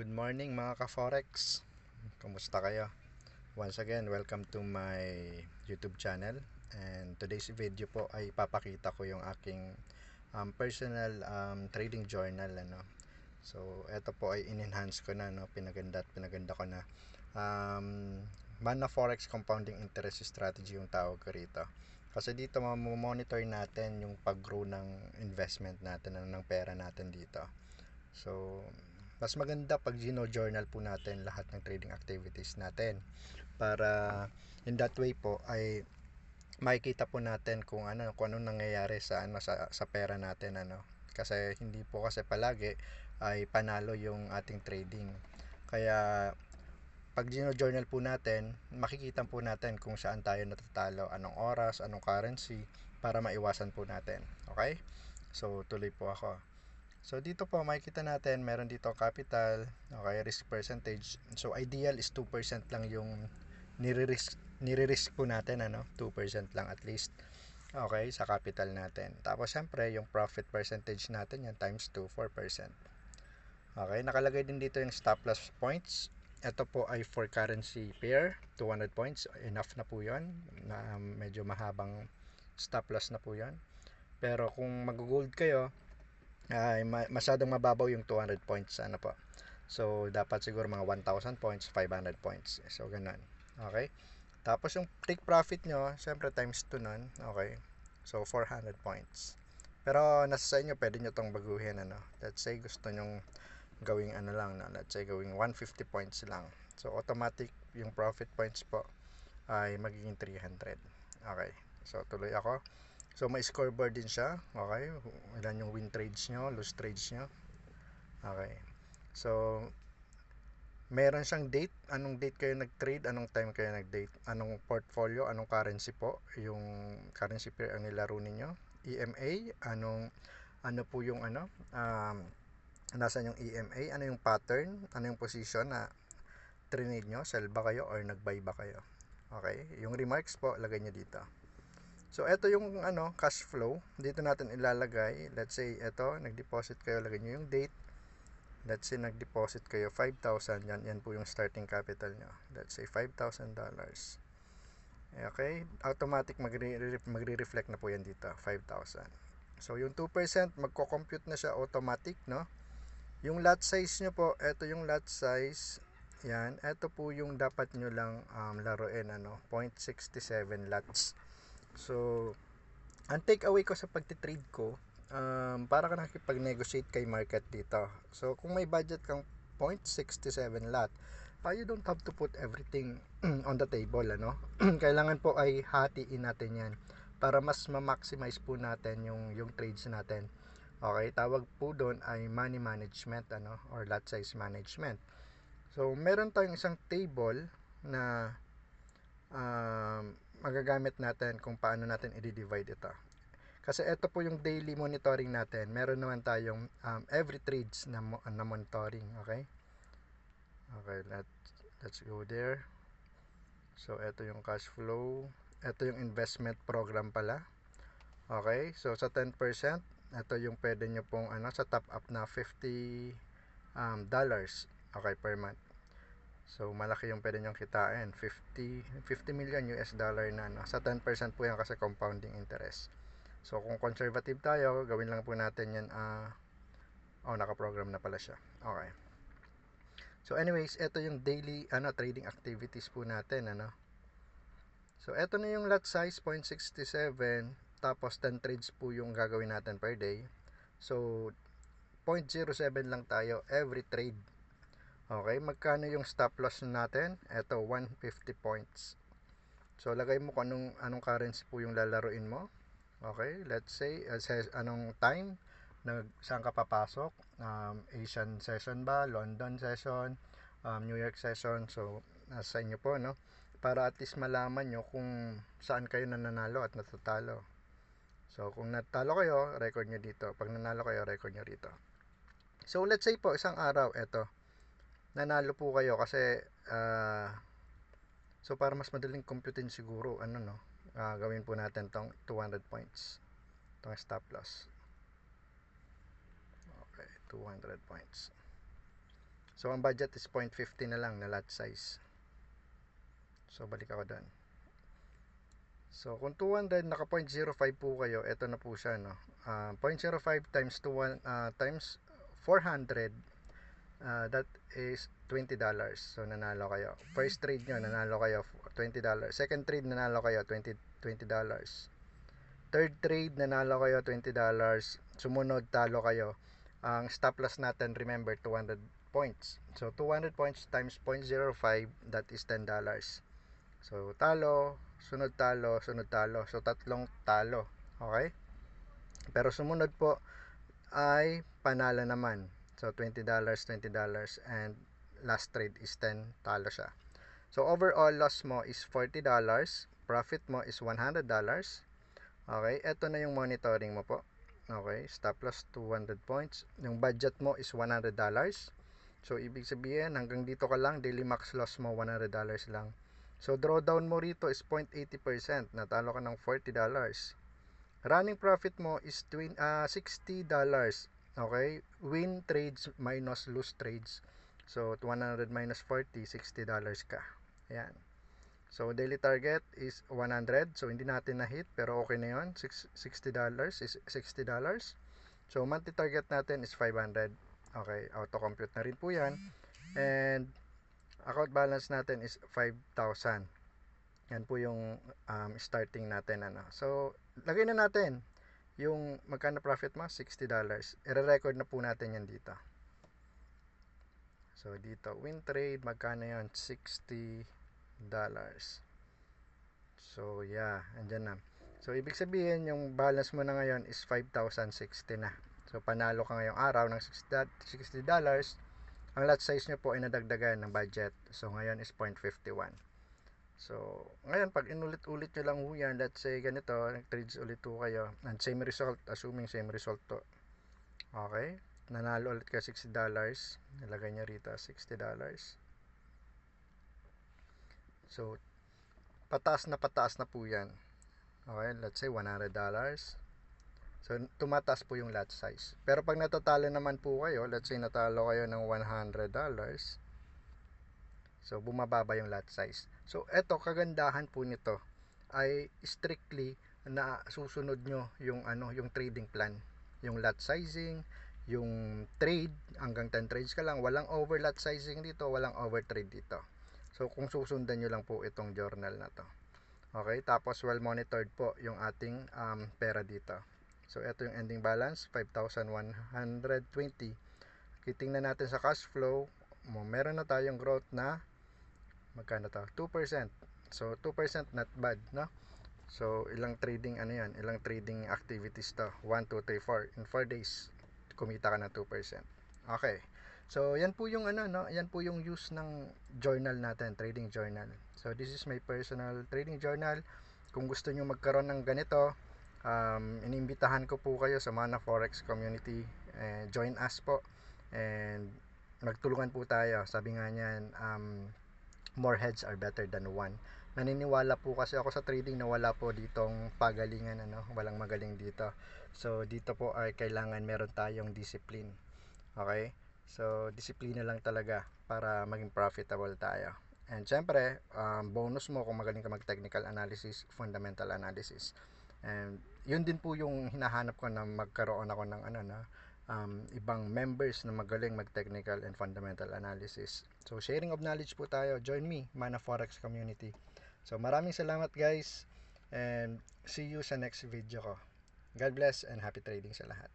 Good morning mga ka-forex. Kumusta kayo? Once again, welcome to my YouTube channel. And today's video po ay papakita ko yung aking um, personal um, trading journal ano. So, ito po ay in-enhance ko na no, pinaganda at pinaganda ko na. Um, Mana Forex Compounding Interest Strategy yung tawag ko rito. Kasi dito mamomonitor natin yung pag-grow ng investment natin, ano, ng pera natin dito. So, mas maganda pag gino-journal po natin lahat ng trading activities natin. Para in that way po ay makikita po natin kung ano kung ano nangyayari sa ano sa, sa pera natin ano. Kasi hindi po kasi palagi ay panalo yung ating trading. Kaya pag gino-journal po natin makikita po natin kung saan tayo natatalo anong oras anong currency para maiwasan po natin. Okay? So tuloy po ako So dito po makikita natin meron dito capital, okay, risk percentage. So ideal is 2% lang yung nire-risk nire-risk po natin ano, 2% lang at least. Okay, sa capital natin. Tapos syempre yung profit percentage natin yan times 2, 4%. Okay, nakalagay din dito yung stop loss points. Ito po ay for currency pair, 200 points. Enough na po 'yon. Na medyo mahabang stop loss na po 'yon. Pero kung mag-gold kayo, ay masyadong mababaw yung 200 points ano po. So dapat siguro mga 1000 points 500 points. So ganun. Okay? Tapos yung take profit nyo syempre times 2 nun. Okay? So 400 points. Pero nasa sa inyo pwede nyo tong baguhin ano. Let's say gusto nyong gawing ano lang no? let's say gawing 150 points lang. So automatic yung profit points po ay magiging 300 okay? So tuloy ako So may scoreboard din siya. Okay? Ilan yung win trades nyo, lose trades nyo. Okay. So meron siyang date. Anong date kayo nag-trade? Anong time kayo nag-date? Anong portfolio? Anong currency po? Yung currency pair ang nilaro ninyo? EMA? Anong ano po yung ano? Um, nasaan yung EMA? Ano yung pattern? Ano yung position na trinade nyo? Sell ba kayo or nag-buy ba kayo? Okay? Yung remarks po, lagay nyo dito. So, ito yung ano, cash flow. Dito natin ilalagay. Let's say, ito, nag-deposit kayo. Lagay nyo yung date. Let's say, nag-deposit kayo 5,000. Yan, yan po yung starting capital nyo. Let's say, $5,000. Okay? Automatic magre-reflect na po yan dito. 5,000. So, yung 2%, magko-compute na siya automatic, no? Yung lot size nyo po, ito yung lot size. Yan. Ito po yung dapat nyo lang um, laruin, ano? 0.67 lots. So, ang take away ko sa pagtitrade ko, um, para ka nakikipag-negotiate kay market dito. So, kung may budget kang 0.67 lot, uh, you don't have to put everything on the table, ano? Kailangan po ay hatiin natin yan para mas ma-maximize po natin yung, yung trades natin. Okay, tawag po doon ay money management, ano? Or lot size management. So, meron tayong isang table na um, magagamit natin kung paano natin i-divide ito. Kasi ito po yung daily monitoring natin. Meron naman tayong um, every trades na, na monitoring. Okay? Okay, let's, let's go there. So, ito yung cash flow. Ito yung investment program pala. Okay, so sa 10%, ito yung pwede nyo pong ano, sa top up na 50 um, dollars. Okay, per month. So, malaki yung pwede nyong kitain. 50, 50 million US dollar na. No? Sa 10% po yan kasi compounding interest. So, kung conservative tayo, gawin lang po natin yan. Uh, oh, nakaprogram na pala siya. Okay. So, anyways, ito yung daily ano, trading activities po natin. Ano? So, ito na yung lot size, 0.67. Tapos, 10 trades po yung gagawin natin per day. So, 0.07 lang tayo every trade Okay, magkano yung stop loss natin? Ito, 150 points. So, lagay mo kung anong, anong currency po yung lalaruin mo. Okay, let's say, uh, anong time, nag, saan ka papasok, um, Asian session ba, London session, um, New York session, so, nasa inyo po, no? Para at least malaman nyo kung saan kayo nananalo at natatalo. So, kung natalo kayo, record nyo dito. Pag nanalo kayo, record nyo dito. So, let's say po, isang araw, eto, nanalo po kayo kasi uh, so para mas madaling computein siguro ano no uh, gawin po natin tong 200 points tong stop loss okay 200 points So ang budget is 0.50 na lang na lot size. So balik ako doon. So kung 200 naka 0.05 po kayo, ito na po siya no. Ah, 0.05 times 2 ah, times 400 ah, that is $20. So nanalo kayo. First trade nyo, nanalo kayo $20. Second trade nanalo kayo 20 $20. Third trade nanalo kayo $20. Sumunod talo kayo. Ang stop loss natin remember 200 points. So 200 points times 0.05 that is $10. So talo, sunod talo, sunod talo. So tatlong talo. Okay? Pero sumunod po ay panalo naman. So $20, $20 and last trade is 10 talo siya. So overall loss mo is $40, profit mo is $100. Okay, ito na yung monitoring mo po. Okay, stop loss 200 points. Yung budget mo is $100. So ibig sabihin hanggang dito ka lang, daily max loss mo $100 lang. So drawdown mo rito is 0.80%, natalo ka ng $40. Running profit mo is twin, ah, $60. Okay? Win trades minus lose trades. So 100 minus 40, $60 ka. Ayan. So daily target is 100. So hindi natin na hit pero okay na. Six- $60 is $60. So monthly target natin is 500. Okay, auto compute na rin po 'yan. And account balance natin is 5,000. Yan po yung um, starting natin ano. So lagay na natin yung magkano profit mo? $60. I-record na po natin yan dito. So dito, win trade, magkano yan? $60. So yeah, andyan na. So ibig sabihin, yung balance mo na ngayon is 5,060 na. So panalo ka ngayong araw ng $60. Ang lot size nyo po ay nadagdagan ng budget. So ngayon is 0.51. So, ngayon, pag inulit-ulit nyo lang ho yan, let's say ganito, nag-trades ulit ho kayo, and same result, assuming same result to. Okay? Nanalo ulit ka $60. Nilagay niya rito, $60. So, pataas na pataas na po yan. Okay, let's say $100. So, tumataas po yung lot size. Pero pag natatalo naman po kayo, let's say natalo kayo ng $100, So, bumababa yung lot size. So, eto, kagandahan po nito ay strictly na susunod nyo yung, ano, yung trading plan. Yung lot sizing, yung trade, hanggang 10 trades ka lang. Walang over lot sizing dito, walang over trade dito. So, kung susundan nyo lang po itong journal na to. Okay, tapos well monitored po yung ating um, pera dito. So, ito yung ending balance, 5,120. Kitingnan natin sa cash flow, meron na tayong growth na magkano to? 2% so 2% not bad no? So ilang trading ano yan? Ilang trading activities to? 1 2 3 4 in 4 days kumita ka ng 2% okay. So yan po yung ano no? Yan po yung use ng journal natin trading journal. So this is my personal trading journal. Kung gusto niyo magkaroon ng ganito um, inimbitahan ko po kayo sa Mana Forex community. And join us po. And magtulungan po tayo. Sabi nga niyan um, more heads are better than one. Naniniwala po kasi ako sa trading na wala po ditong pagalingan ano, walang magaling dito. So dito po ay kailangan meron tayong discipline. Okay? So disiplina lang talaga para maging profitable tayo. And syempre, um, bonus mo kung magaling ka mag-technical analysis, fundamental analysis. And yun din po yung hinahanap ko na magkaroon ako ng ano na um, ibang members na magaling mag-technical and fundamental analysis. So, sharing of knowledge po tayo. Join me, Mana Forex Community. So, maraming salamat guys and see you sa next video ko. God bless and happy trading sa lahat.